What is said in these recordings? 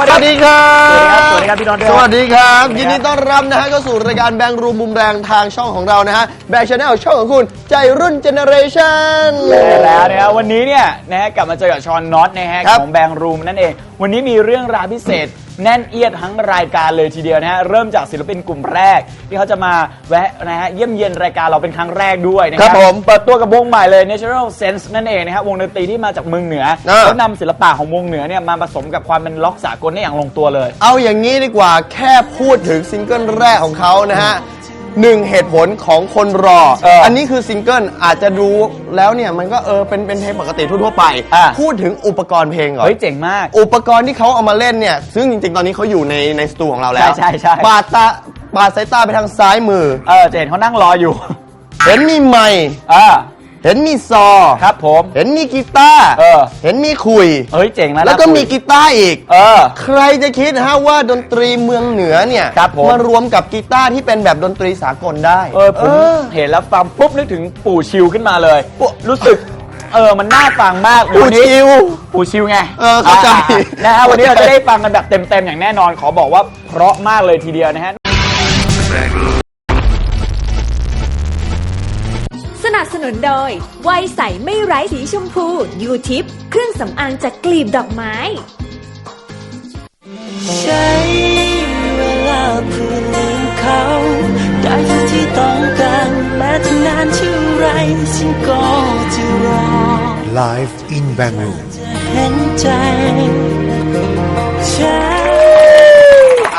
วัสดีครับ วัสดีครับสวัสดีครับพี่น็อตด้วยสวัสดีครับสวัสดีครับ ยินดีต้อนรับนะฮะเข้าสู่รายการแบงค์รูมมุมแรงทางช่องของเรานะฮะแบงค์ชาแนลช่องของคุณ ใจรุ่นเจเนเรชั่นใช่แล้วนะครับวันนี้เนี่ยนะฮะกลับมาเจอกับชอนน็อตนะฮะครับ ของแบงรูมนั่นเอง วันนี้มีเรื่องราวพิเศษ แน่นเอียดทั้งรายการเลยทีเดียวนะฮะเริ่มจากศิลปินกลุ่มแรก ที่เขาจะมาแวะนะฮะเยี่ยมเยียนรายการเราเป็นครั้งแรกด้วยนะคครัรับบผมเปิดตัวกับวงใหม่เลย Natural Sense นั่นเองนะฮะวงดนตรีที่มาจากเมืองเหนืออ่าเขานำศิลปะของวงเหนือเนี่ยมาผสมกับความเป็นล็อกสากลได้อย่างลงตัวเลย เอาอย่างนี้ดีกว่าแค่พูดถึงซิงเกิลแรกของเขานะฮะหนึ่งเหตุผลของคนรอ เอออันนี้คือซิงเกิลอาจจะดูแล้วเนี่ยมันก็เออเป็นเป็นเพลงปกติทั่วๆไป อะ พูดถึงอุปกรณ์เพลงก่อน เฮ้ยเจ๋งมาก อุปกรณ์ที่เขาเอามาเล่นเนี่ย ซึ่งจริงๆ ตอนนี้เขาอยู่ในในสตูของเราแล้วใช่ใช่ใช่ปาดตาปาดสายตาไปทางซ้ายมือ เออเจนเขานั่งรออยู่ เห็นมีไมค์อ่า เห็นมีซอ ครับผม เห็นมีกีตาร์เออ เห็นมีคุย เฮ้ยเจ๋งนะแล้วก็น่าคุยมีกีตาร์อีก เออ ใครจะคิดฮะว่าดนตรีเมืองเหนือเนี่ยครับผมรวมกับกีตาร์ที่เป็นแบบดนตรีสากลได้ เออผมเห็นแล้วฟังปุ๊บนึกถึงปู่ชิวขึ้นมาเลยปู่รู้สึกเออ มันน่าฟังมากปูวันนี้ชิวปู่ชิวไง เออ เข้าใจอ่นะฮะ วันนี้เราจะได้ฟังกันแบบเต็มๆ อย่างแน่นอน ขอบอกว่าเพราะมากเลยทีเดียวนะฮะ นับสนุนโดยวัยใสไม่ไร้สีชมพูยูทิปเครื่องสำอางจากกลีบดอกไม้ ใช้เวลาเพื่อลืมเขา ได้เท่าที่ต้องการแม้จะนานเท่าไรฉันก็จะรอ Live in Bangalore. เห็นใจใช่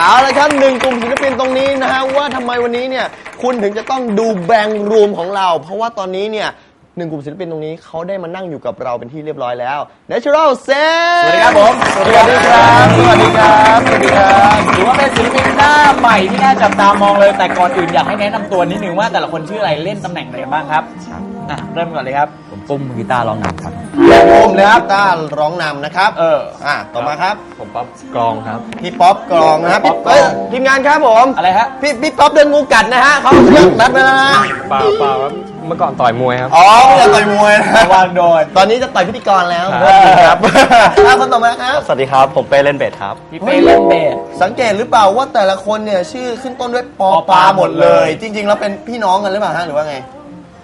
เอาละครับหนึ่งกลุ่มศิลปินตรงนี้นะฮะว่าทำไมวันนี้เนี่ยคุณถึงจะต้องดูแบงค์รูมของเรา เพราะว่าตอนนี้เนี่ยหนึ่งกลุ่มศิลปินตรงนี้เขาได้มานั่งอยู่กับเราเป็นที่เรียบร้อยแล้ว Natural Sense สวัสดีครับผม สวัสดีครับ สวัสดีครับ สวัสดีครับถือว่าเป็นศิลปินหน้าใหม่ที่น่าจับตามองเลย แต่ก่อนอื่นอยากให้แนะนำตัวนิดนึงว่าแต่ละคนชื่ออะไรเล่นตำแหน่งไหนบ้างครับอะเริ่มก่อนเลยครับ ผมปุ้มกีตาร์ร้องนำครับ ผมนะครับต้าร้องนำนะครับเอออะต่อมาครับ ผมป๊อปกลองครับ พี่ป๊อปกลองนะครับพี่ป๊อปกลองเอ้ยทีมงานครับผมอะไรฮะพี่พี่ป๊อปเดินงูกัดนะฮะเขาเลือกนัดไปแล้วนะเปล่าเปล่าครับเมื่อก่อนต่อยมวยครับ อ๋อไม่ได้ต่อยมวยนะระวังโดนตอนนี้จะต่อยพิธีกรแล้วครับครับอะคนต่อมาครับ สวัสดีครับ ผมเป้เล่นเบสครับ พี่เป้เล่นเบสสังเกตหรือเปล่าว่าแต่ละคนเนี่ยชื่อขึ้นต้นด้วยปอปอปลาปลาหมดเลยหมดเลย จริง ๆ แล้วเป็นพี่น้องกันหรือเปล่าฮะหรือว่าไง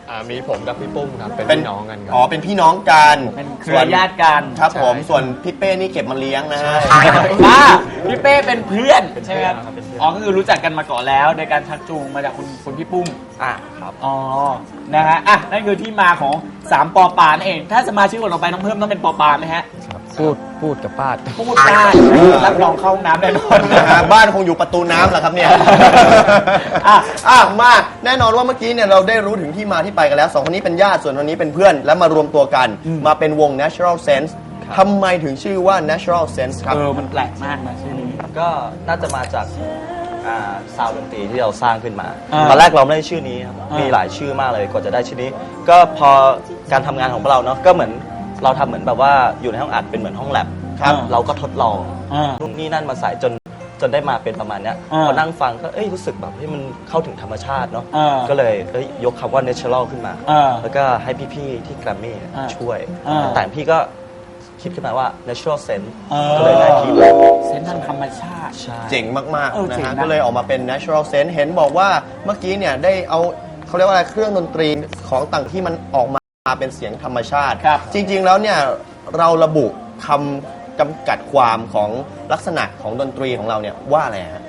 อ่ามีผมกับพี่ปุ้มครับ เป็นพี่น้องกันครัอ๋อ เป็นพี่น้องกันเป็นเครือญาติกันครับผม ส่วนพี่เป้นี่เก็บมาเลี้ยงนะฮะ อ่าพี่เป้เป็นเพื่อนใช่ไหมครับครับเป็นเพื่อน อ๋อ ก็คือรู้จักกันมาก่อนแล้ว โดยการชักจูงมาจากคุณคุณพี่ปุ้ม อ่าครับ อ๋อ นะฮะ อะ นั่นคือที่มาของ 3ปอปานั่นเอง ถ้าสมาชิกคนต่อไปต้องเพิ่มต้องเป็นปอปาไหมฮะ พูดพูดกับป้าพูดได้รับรองเข้าห้องน้ำแน่นอนนะฮะบ้านคงอยู่ประตูน้ำแหละครับเนี่ย อะอะมาแน่นอนว่าเมื่อกี้เนี่ยเราได้รู้ถึงที่มาที่ไปกันแล้วสองคนนี้เป็นญาติส่วนคนนี้เป็นเพื่อน แล้วมารวมตัวกันมาเป็นวง Natural Sense ทำไมถึงชื่อว่า Natural Sense ครับ เออมันแปลกมากนะชื่อนี้ ก็น่าจะมาจากอ่าซาวด์ดนตรีที่เราสร้างขึ้นมาอ่าตอนแรกเราไม่ได้ชื่อนี้ครับอ่ามีมีหลายชื่อมากเลยกว่าจะได้ชื่อนี้ ก็พอการทำงานของพวกเราเนาะก็เหมือน เราทำเหมือนแบบว่าอยู่ในห้องอัดเป็นเหมือนห้องแลบครับเราก็ทดลองอ่า นู่นนี่นั่นมาใส่จนจนได้มาเป็นประมาณเนี้ยอ่าพอนั่งฟังก็เอ้ยรู้สึกแบบเฮ้ยมันเข้าถึงธรรมชาติเนาะอ่าก็เลยเอ้ยยกคำว่า natural ขึ้นมา อ่าแล้วก็ให้พี่ๆที่แกรมมี่เนี่ยอ่าช่วย อ่า แต่พี่ก็คิดขึ้นมาว่า natural sense เอก็เลยได้ที่อเซนส์ทางธรรมชาติ ใช่ เจ๋งมากเออๆนะเจ๋งฮะนะ ก็เลยออกมาเป็น natural sense เห็นบอกว่าเมื่อกี้เนี่ยได้เอาเขาเรียกว่าอะไรเครื่องดนตรีของต่างที่มันออกมา เป็นเสียงธรรมชาติ ครับจริง ๆ แล้วเนี่ยเราระบุคำจำกัดความของลักษณะของดนตรีของเราเนี่ยว่าอะไรฮะ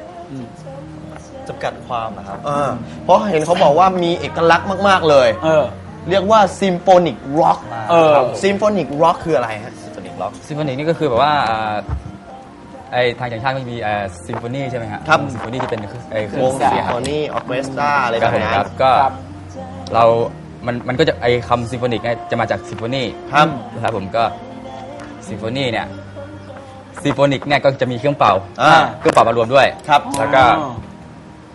จำกัดความนะครับ อ่าเพราะเห็นเขาบอกว่ามีเอกลักษณ์มากๆเลย เออ เรียกว่า symphonic rock เออ symphonic rock คืออะไรฮะ symphonic rock ซิมโฟนีนี่ก็คือแบบว่าอ่าไอทางต่างชาติมันมีซิมโฟนีใช่ไหมฮะครับ ซิมโฟนีที่เป็นไอเครื่วองงเสียง symphony orchestra อะไรคแบรับบผมนั้ครัน บก็ครับ เรา มันมันก็จะไอคำซิมโฟนิกเนี่ยจะมาจากซิมโฟนีครับ นะครับผมก็ซิมโฟนีเนี่ยซิมโฟนิกเนี่ยก็จะมีเครื่องเป่าอ่า เครื่องเป่ามารวมด้วย ครับ แล้วก็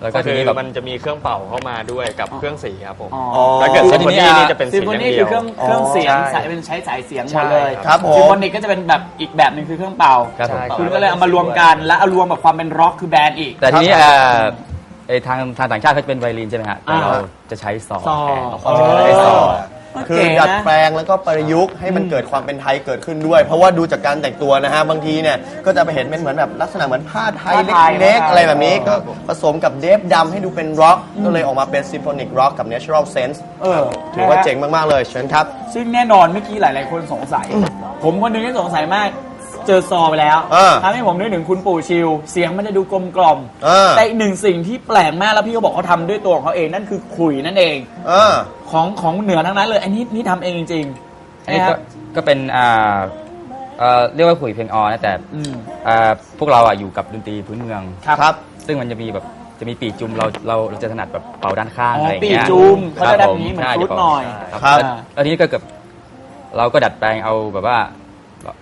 แล้วก็ก็ทีคือนี้แบบ มันจะมีเครื่องเป่าเข้ามาด้วยกับเครื่องสีครับผม อ๋อ ถ้าเกิดแล้ซิวมทีโฟนี้นีอะนี่จะเป็นซิสีมโฟอย่างนีเดีคืยอว เครื่องเครื่องเสียงใช่สายเป็นใช้สายเสียงหมดเลยครับผม ซิมโฟนีก็จะเป็นแบบอีกแบบหนึ่งคือเครื่องเป่าครับผม คุณก็เลยเอามารวมกันแล้วเอารวมกับความเป็นร็อกคือแบนด์อีก แต่ทีนี้ครับเอ่อ ไอทางทางต่างชาติเขาจะเป็นไวโอลินใช่ไหมฮะแต่อ่าเราจะใช้ซอซอ แทนเราจะใช้ซอ คือเก๋นะดัดแปลงแล้วก็ประยุกต์ให้มันเกิดความเป็นไทยเกิดขึ้นด้วย เพราะว่าดูจากการแต่งตัวนะฮะบางทีเนี่ยก็จะไปเห็นเป็นเหมือนแบบลักษณะเหมือนผ้าไทยผ้าไทยเล็กผ้าไทยๆอะไรแบบนี้ก็ผสมกับเดฟดำให้ดูเป็นร็อกก็เลยออกมาเป็นซิมโฟนิกร็อกกับ Natural Sense เออถือว่านะฮะเจ๋งมาก ๆ เลยเชิญครับ ซึ่งแน่นอนเมื่อกี้หลาย ๆ คนสงสัย ผมคนหนึงที่สงสัยมาก เจอซอไปแล้วเออทำให้ผมนึกถึงคุณปู่ชิว เสียงมันจะดูกลมกล่อมเออ แต่อีกหนึ่งสิ่งที่แปลกมากแล้วพี่เขาบอกเขาทำด้วยตัวของเขาเองนั่นคือขลุยนั่นเอง เออ ของของเหนือทั้งนั้นเลยอันนี้นี่ทำเองจริงๆอันนี้นะคก็รับก็เป็นอ่าเอ่อเรียกว่าขุยเพลงออนะแต่อืมอ่าพวกเราอะอยู่กับดนตรีพื้นเมือง ครับครับ ซึ่งมันจะมีแบบจะมีปีกจุ่มเราเราเราจะถนัดแบบเป่าด้านข้างอ๋ออะไรอย่างเงี้ยปีกจุ่มเขาจะครับแบบนี้เหมือนใช่ฟรุตดี๋วหน่อย ครับครับแล้วแล้วทีนี้ก็เกือบเราก็ดัดแปลงเอาแบบว่า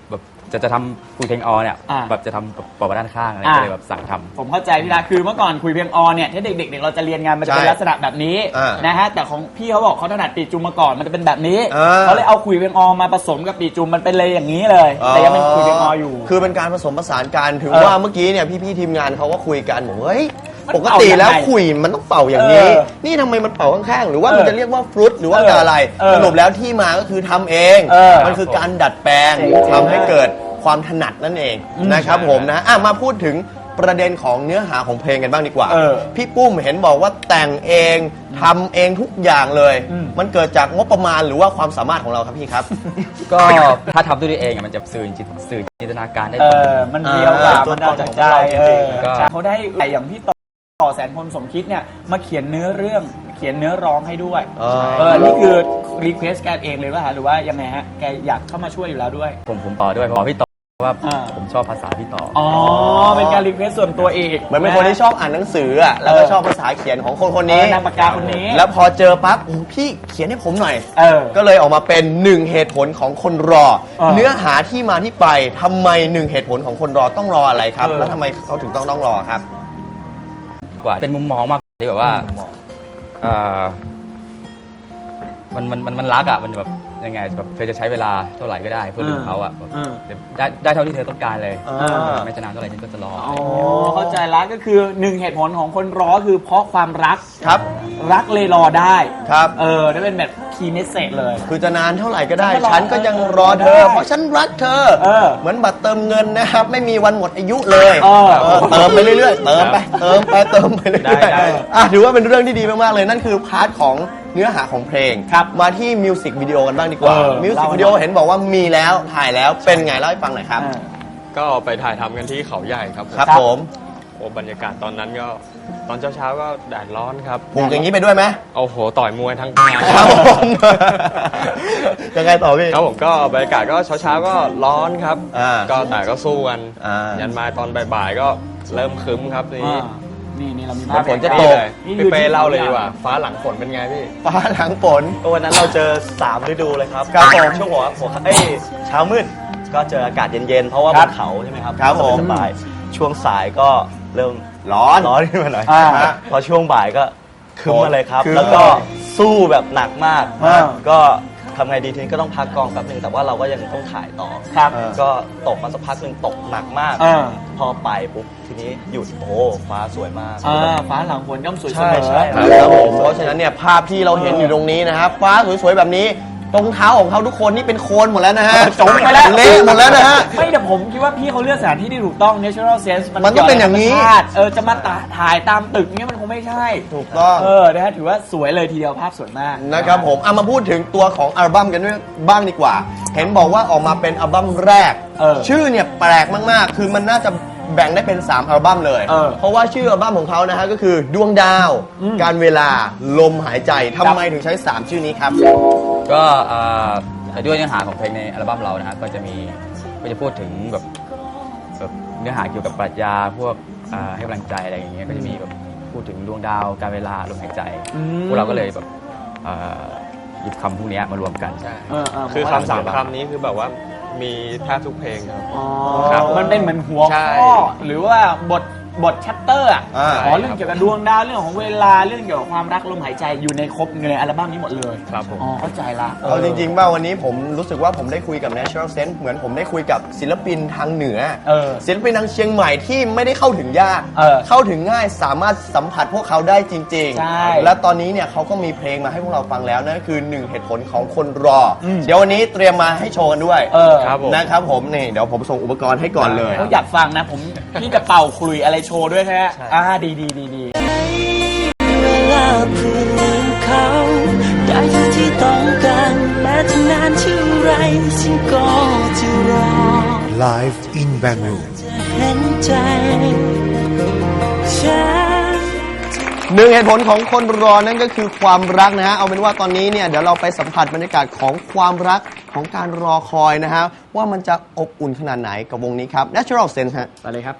แบบ จะจะทำคุยเพลงออเนี่ยอ่า แบบจะทำแบบเป่าด้านข้างอะไรอ่าก็เลยแบบสั่งทำ ผมเข้าใจพี่ดาคือเมื่อก่อนคุยเพียงออนเนี่ยถ้าเด็กๆเด็กเราจะเรียนงานมันจะเป็นใช่ลักษณะแบบนี้อ่านนะฮะแต่ของพี่เขาบอกเขาถนัดปีจุมมาก่อนมันจะเป็นแบบนี้เออ เขาเลยเอาคุยเพียงออมาผสมกับปีจุมมันเป็นเลยอย่างนี้เลย แต่ยังเป็นคุยเพียงอออยู่ คือเป็นการผสมผสานกันถึงเออว่าเมื่อกี้เนี่ยพี่ๆทีมงานเขาก็คุยกันบอกว่าเฮ้ยมัน ปกติแล้วเป่ายังไงขุยมันต้องเป่าอย่างนี้ เออนี่ทำไมมันเป่าข้างๆ หรือว่าเออมันจะเรียกว่าฟรุตหรือว่าเออจะอะไรเออสรุปแล้วที่มาก็คือทำเอง เออมันคือการดัดแปลงเจ๋งๆทำให้เกิดความถนัดนั่นเองอืมนะครับผมนะอะมาพูดถึงประเด็นของเนื้อหาของเพลงกันบ้างดีกว่า เออพี่ปุ้มเห็นบอกว่าแต่งเองทำเองทุกอย่างเลย อืม มันเกิดจากงบประมาณหรือว่าความสามารถของเราครับพี่ครับ ก็ถ้าทำด้วยตัวเองอะมันจะสื่อจิตสื่อจินตนาการได้ เอตรงอมันเรียวกว่าเออมันเอาจากใจตัวตนของเราจริงๆเออก็เขาได้อย่างพี่ต่อ ต่อแสนพลสมคิดเนี่ยมาเขียนเนื้อเรื่องเขียนเนื้อร้องให้ด้วยเออ เออนี่คือรีเควสแกเองเลยว่าหรือว่ายังไงฮะแกอยากเข้ามาช่วยอยู่แล้วด้วย ผมผมต่อด้วยเพราะว่าพี่ต่อว่าอ่า ผมชอบภาษาพี่ต่ออ อ๋อเป็นการรีเควสส่วนตัวเองเหมือนเป็นคนที่ชอบอ่านหนังสืออะแล้วก็ชอบภาษาเขียนของคนคนนี้นี้นามปากกาคนนี้แล้วพอเจอปั๊บโอ้พี่เขียนให้ผมหน่อย เออ ก็เลยออกมาเป็นหนึ่งเหตุผลของคนรอ เออเนื้อหาที่มาที่ไปทำไมหนึ่งเหตุผลของคนรอต้องรออะไรครับ เออ แล้วทำไมเขาถึงต้องต้องรอครับ กว่า เป็นมุมมองมากที่แบบว่าเอ่อมันมันมันมันรักอะมันแบบ ยังไงแบบเธอจะใช้เวลาเท่าไหร่ก็ได้เพื่อดูเขาอะแบบอืมได้ได้เท่าที่เธอต้องการเลยอ่า ไม่จะนานเท่าไหร่ฉันก็จะรออ๋อเข้าใจแล้วก็คือหนึ่งเหตุผลของคนรอคือเพราะความรักครับ รักเลยรอได้ครับ เออได้เป็นแบบคีย์เมสเซจเลย คือจะนานเท่าไหร่ก็ได้ฉันก็รอฉันก็ยังรอเธอได้เพราะฉันรักเธอ เออเหมือนบัตรเติมเงินนะครับ ไม่มีวันหมดอายุเลยเออเออเติมไปเรื่อยๆ เติมไป เติมไป เติมไปเรื่ได้อยได้ๆอะถือว่าเป็นเรื่องที่ดีมากๆเลย นั่นคือพาร์ทของ เนื้อหาของเพลงครับมาที่มิวสิกวิดีโอกันบ้างดีกว่าเออมิวสิกเล่าให้วิดีโอหน่อย เห็นบอกว่ามีแล้วถ่ายแล้วเป็นไงเล่าให้ฟังหน่อยครับอ่าก็ไปถ่ายทำกันที่เขาใหญ่ครับผมครับครับผมโอ้บรรยากาศตอนนั้นก็ตอนเช้าๆก็แดดร้อนครับปลูกอย่างนี้ไปด้วยไหมโอ้โหต่อยมวยทั้งงานครับผมยังไงต่อพี่ ครับผมก็บรรยากาศก็เช้าๆก็ร้อนครับอ่าก็แต่ก็สู้กันอ่ายันมาตอนบ่ายๆก็เริ่มครึ้มครับนี่อ่า นี่นี่เรามีเหมืภาอพนฝนจะให้ตดูกเลยนี่พี่อยู่เป้ที่เล่าเลยเขาใหญ่ดีกว่า ฟ้าหลังฝนเป็นไงพี่ ฟ้าหลังฝนก็วันนั้นเราเจอ3ฤดูเลยครับครับผมช่วงหัวหัวเอ้ยเช้ามืดก็เจออากาศเย็นๆ เพราะว่าครับบนเขาใช่ไหมครับครับผมสบายๆช่วงสายก็เริ่มร้อนร้อนขึ้นมาหน่อยอ่าพอช่วงบ่ายก็คึ้มมาเลยครับคึ้มแล้วก็สู้แบบหนักมากอ่าก็ ทำไงดีทีนี้ก็ต้องพักกองแป๊บนึงแต่ว่าเราก็ยังต้องถ่ายต่อครับเออก็ตกมาสักพักหนึ่งตกหนักมากอ่าพอไปปุ๊บทีนี้หยุดโอ้ฟ้าสวยมาก อ่าฟ้าหลังฝนย่อมสวยเสใช่มอ ใช่ ครับผมเพราะฉะนั้นเนี่ยภาพที่เราเห็นอยู่ตรงนี้นะครับฟ้าสวยๆแบบนี้ รองเท้าของเขาทุกคนนี่เป็นโคลนหมดแล้วนะฮะจมไปแล้ว เละหมดแล้วนะฮะ ไม่แต่ผมคิดว่าพี่เขาเลือกสถานที่ที่ถูกต้อง natural sense มันต้องเป็นอย่างนี้นี้เออจะมาตาถ่ายตามตึกเนี้ยมันคงไม่ใช่ถูกต้อง เออนะฮะถือว่าสวยเลยทีเดียวภาพสวยมาก นะครับผมเอามาพูดถึงตัวของอัลบั้มกันด้วยบ้างดีกว่า เห็นบอกว่าออกมาเป็นอัลบั้มแรก เออชื่อเนี่ยแปลกมากๆ คือมันน่าจะแบ่งได้เป็น 3 อัลบั้มเลย เออเพราะว่าชื่ออัลบั้มของเขานะฮะก็คือดวงดาว อืม การเวลาลมหายใจทำไมถึงใช้ 3 ชื่อนี้ครับ ก็อ่าแต่ด้วยเนื้อหาของเพลงในอัลบั้มเรานะฮะก็จะมีก็จะพูดถึงแบบแบบเนื้อหาเกี่ยวกับปรัชญาพวกอ่าให้กำลังใจอะไรอย่างเงี้ยก็จะมีแบบพูดถึงดวงดาวการเวลาลมหายใจอืม พวกเราก็เลยแบบอ่าหยิบคำพวกเนี้ยมารวมกันใช่ เออเออคือผมคำว่าสามคำนี้คือแบบว่ามีแทบทุกเพลงครับ อ๋อครับมันเป็นเหมือนหัวใช่ ข้อหรือว่าบท บทแชปเตอร์อะอ่า อ๋อเรื่องเกี่ยวกับดวงดาวเรื่องของเวลาเรื่องเกี่ยวกับความรักลมหายใจอยู่ในครบในอัลบั้มนี้หมดเลยครับผม อ๋อเข้าใจละเอาจริงๆว่าวันนี้ผมรู้สึกว่าผมได้คุยกับ Natural Sense เหมือนผมได้คุยกับศิลปินทางเหนือ เออ ศิลปินทางเชียงใหม่ที่ไม่ได้เข้าถึงยากเออเข้าถึงง่ายสามารถสัมผัสพวกเขาได้จริงใช่และตอนนี้เนี่ยเขาก็มีเพลงมาให้พวกเราฟังแล้วนั่นก็คือหนึ่งเหตุผลของคนรออม เดี๋ยววันนี้เตรียมมาให้โชว์กันด้วยเออครับผม นะครับผมนี่เดี๋ยวผมส่งอุปกรณ์ให้ก่อนเลย เขาอยากฟังนะผมพี่จะเป่าคลุยอะไรโชว์ด้วยใช่ไหมอ่าดีดีดีดีเวลาเพื่อลืมเขา ได้เท่าที่ต้องการแม้จะนานเท่าไรฉันก็จะรอ Live in Bangalore. เห็นใจฉัน หนึ่งเหตุผลของคนรอนั่นก็คือความรักนะฮะ เอาเป็นว่าตอนนี้เนี่ยเดี๋ยวเราไปสัมผัสบรรยากาศของความรักของการรอคอยนะฮะ ว่ามันจะอบอุ่นขนาดไหนกับวงนี้ครับ Natural Sense ฮะ ไปเลยครับ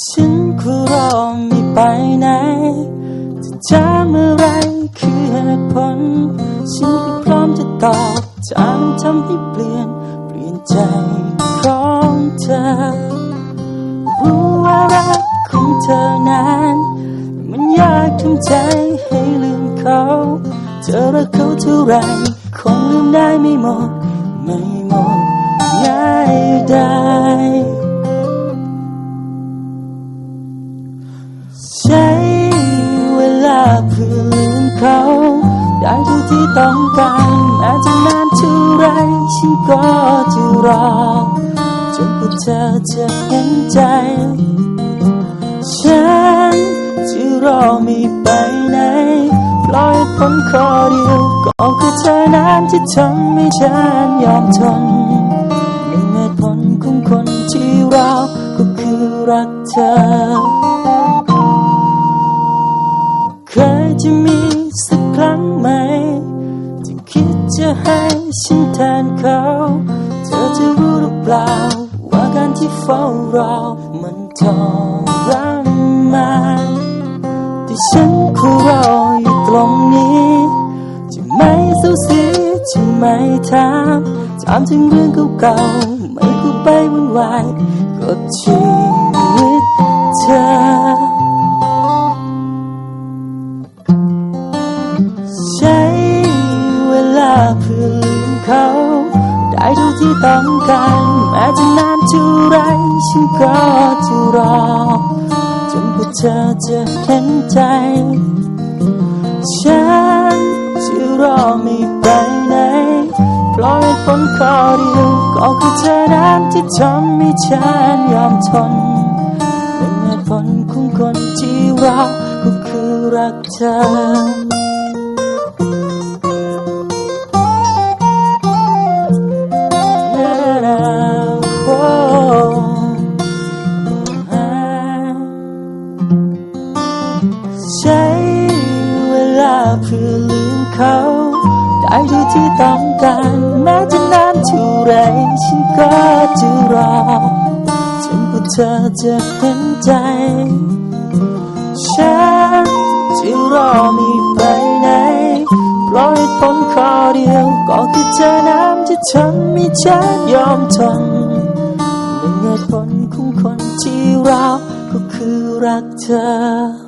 ฉันก็รอไม่ไปไหนจะจะเมื่อไรคือเหตุผลฉันก็พร้อมจะตอบจะมันทำให้เปลี่ยน เปลี่ยนใจของเธอ รู้ว่ารักของเธอนานมันยากทำใจให้ลืมเขา เธอรักเขาเท่าไรคงลืมได้ไม่หมด ไม่หมดง่ายได้ ต้องการแม้จะนานเท่าไรฉันก็จะรอจนกว่าเธอจะเห็นใจ ฉันจะรอไม่ไปไหนปล่อยผลข้อเดียวก็คือเธอนั้นที่ทำให้ฉันยอมทนหนึ่งเหตุผลของคนที่รอก็คือรักเธอ เคยจะมีสักครั้งไหม จะให้ฉันแทนเขา เธอจะรู้หรือเปล่า ว่าการที่เฝ้ารอมันทรมานที่ฉันคอยรออยู่ตรงนี้ จะไม่เศร้เสียจะไม่ถามถามถึงเรื่องเก่าๆไม่กูไปวุ่นวายกับชี ธอจะเห็นใจ ฉันจะรอไม่ไปไหนเพราะเหตุผลข้อเดียวก็คือเธอนั้นที่ทำให้ฉันยอมทนเป็นเหตุผลของคนที่รักก็คือรักเธอ จะเห็นใจ ฉันจะรอไม่ไปไหนราะเหตุผลข้อเดียว ก็คือเจอน้ำที่ทำให้ฉันยอมทนหนึ่งเหตุผลของคนที่เราก็คือรักเธอ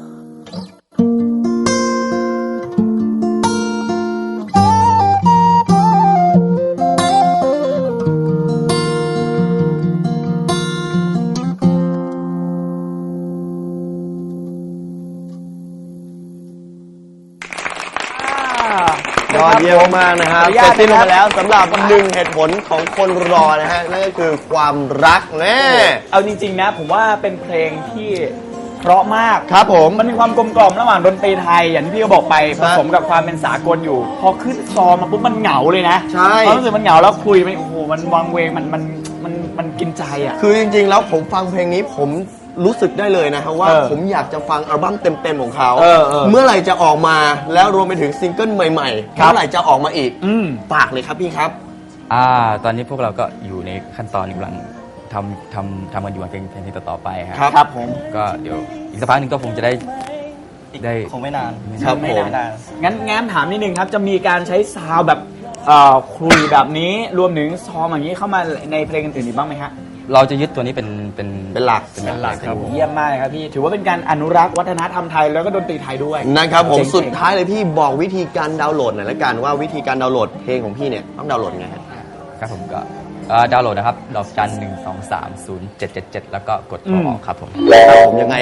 อดเยี่ยมมากนะครับขออนุเสญาร็ตจสิ้นลงนะครับ ไปแล้วสำหรับหนึ่งเหตุผลของคนรอนะฮะนั่นก็คือความรักแน่เอาจริงๆนะผมว่าเป็นเพลงที่เพราะมาก ครับผม มันมีความกลมกล่อมระหว่างดนตรีไทย อย่างที่พี่ก็บอกไปผสมกับความเป็นสากลอยู่ พอขึ้นซอมาปุ๊บมันเหงาเลยนะใช่ ความรู้สึกมันเหงาแล้วคุยมันโอ้โหมันวังเวงมันมันมันมันกินใจอะ คือจริงๆ แล้วผมฟังเพลงนี้ผม รู้สึกได้เลยนะครับว่าเออผมอยากจะฟังอัลบั้มเต็มๆของเขาเออเออเมื่อไหร่จะออกมาแล้วรวมไปถึงซิงเกิลใหม่ๆครับเมื่อไหร่จะออกมาอีกอืม ฝากเลยครับพี่ครับ อ่า ตอนนี้พวกเราก็อยู่ในขั้นตอนกำลังทำทำทำกันอยู่กับเพลงเพลงต่อๆไปครับครับครับผม ก็เดี๋ยวอีกสักพักหนึงก็คงจะได้ได้ คงไม่นานครับไม่ผม นาน งั้นงั้นถามนิดนึงครับ จะมีการใช้ซาวด์แบบเอ่อคุยแบบนี้รวมถึงซอมอย่างนี้เข้ามาในเพลงอื่นๆอีกบ้างไหมฮะ เราจะยึดตัวนี้เป็นเป็นเป็นหลัก เป็นหลักครับผม เยี่ยมมากเลยครับพี่ ถือว่าเป็นการอนุรักษ์วัฒนธรรมไทยแล้วก็ดนตรีไทยด้วยนะครับผมเจ๋งๆสุดท้ายเลยพี่บอกวิธีการดาวน์โหลดหน่อยละกันว่าวิธีการดาวน์โหลดเพลงของพี่เนี่ยต้องดาวน์โหลดยังไงฮะ ครับผมก็เอ่อดาวน์โหลดนะครับ ดอกจันหนึ่งสองสามศูนย์เจ็ดเจ็ดเจ็ดแล้วก็กดโทรออกครับผม ครับผมยังไง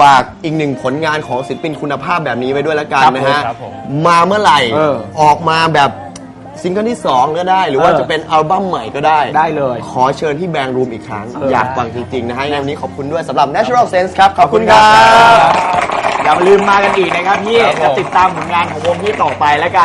ฝากอีกหนึ่งผลงานของศิลปินคุณภาพแบบนี้ไว้ด้วยละกันนะฮะ ครับผม มาเมื่อไหร่ เออออกมาแบบ ซิงเกิลที่ 2 ก็ได้ หรือว่าเออ จะเป็นอัลบั้มใหม่ก็ได้ ได้เลย ขอเชิญที่แบงค์รูมอีกครั้งเออออยากฟังจริง ๆ นะฮะในวันนี้ขอบคุณด้วยสำหรับ Natural Sense ครับ ขอบคุณครับ อย่าลืมมากันอีกนะครับพี่ครับผม จะติดตามผลงานของวงพี่ต่อไปแล้วกัน